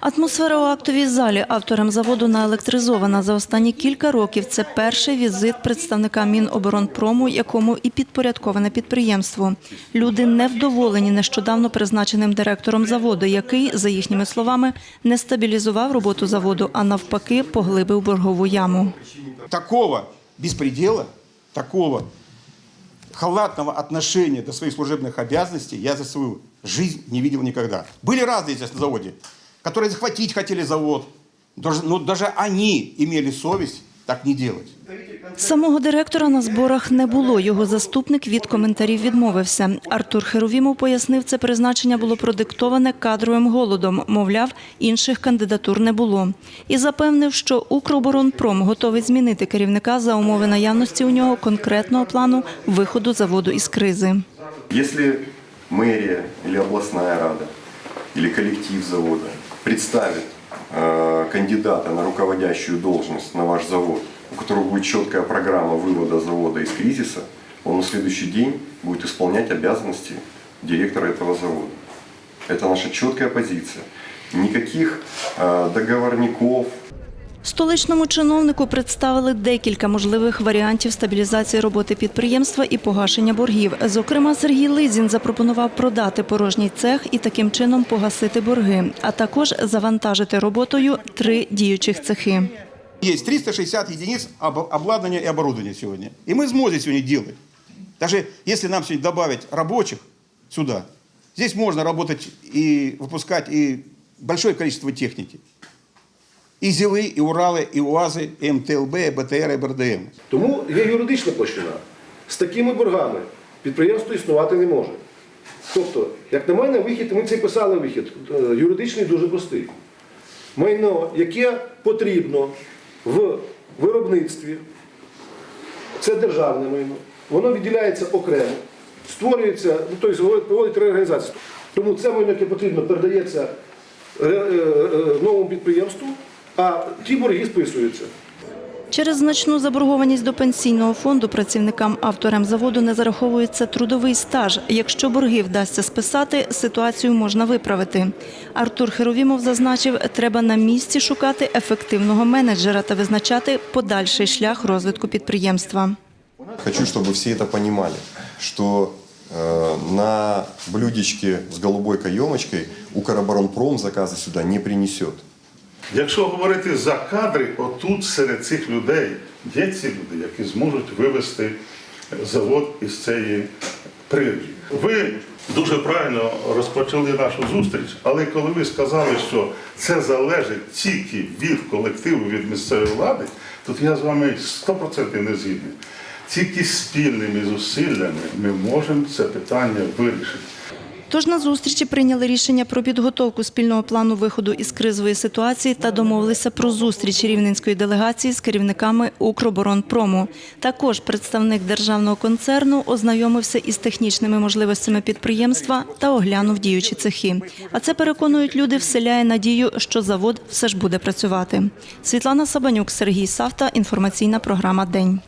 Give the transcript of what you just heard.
Атмосфера у актовій залі авторам заводу наелектризована. За останні кілька років це перший візит представника Міноборонпрому, якому і підпорядковане підприємство. Люди невдоволені нещодавно призначеним директором заводу, який, за їхніми словами, не стабілізував роботу заводу, а навпаки поглибив боргову яму. такого беспредела, такого халатного отношения до своих служебных обязанностей я за свою жизнь не видел никогда. Были разные здесь на заводе, которые захватить хотели завод, даже, но даже они имели совесть так не делать. Самого директора на зборах не було. Його заступник від коментарів відмовився. Артур Херовімов пояснив, це призначення було продиктоване кадровим голодом. Мовляв, інших кандидатур не було. І запевнив, що Укроборонпром готовий змінити керівника за умови наявності у нього конкретного плану виходу заводу із кризи. Если мэрия или областная рада или коллектив завода представит э, кандидата на руководящую должность на ваш завод, у которого будет четкая программа вывода завода из кризиса, он на следующий день будет исполнять обязанности директора этого завода. Это наша четкая позиция. Никаких э, договорников, Столичному чиновнику представили декілька можливих варіантів стабілізації роботи підприємства і погашення боргів. Зокрема, Сергій Лизін запропонував продати порожній цех і таким чином погасити борги, а також завантажити роботою три діючих цехи. Есть 360 единиц об- обладнания и оборудования сегодня. И мы сможем сегодня делать. Даже если нам сегодня добавить рабочих сюда, здесь можно работать и выпускать и большое количество техники. И ЗИЛы, и Уралы, и УАЗы, и МТЛБ, и БТР, и БРДМ. Тому є юридична площина. З такими боргами підприємство існувати не може. Тобто, як на мене, вихід, ми це писали вихід, е, юридичний дуже простий. Майно, яке потрібно в виробництві, це державне майно, воно відділяється окремо, створюється, ну, тобто проводить реорганізацію. Тому це майно, яке потрібно, передається е, е, е, новому підприємству, а ті борги списуються. Через значну заборгованість до пенсійного фонду працівникам авторам заводу не зараховується трудовий стаж. Якщо борги вдасться списати, ситуацію можна виправити. Артур Херовімов зазначив, треба на місці шукати ефективного менеджера та визначати подальший шлях розвитку підприємства. Хочу, чтобы все это понимали, что э, на блюдечке с голубой каемочкой Укроборонпром заказы сюда не принесет. Якщо говорити за кадри, отут серед цих людей є ці люди, які зможуть вивести завод із цієї прірві. Ви дуже правильно розпочали нашу зустріч, але коли ви сказали, що це залежить тільки від колективу, від місцевої влади, тут я з вами 100% не згідний. Тільки спільними зусиллями ми можемо це питання вирішити. Тож на зустрічі прийняли рішення про підготовку спільного плану виходу із кризової ситуації та домовилися про зустріч рівненської делегації з керівниками Укроборонпрому. Також представник державного концерну ознайомився із технічними можливостями підприємства та оглянув діючі цехи. А це переконують люди, вселяє надію, що завод все ж буде працювати. Світлана Сабанюк, Сергій Савта. Інформаційна програма День.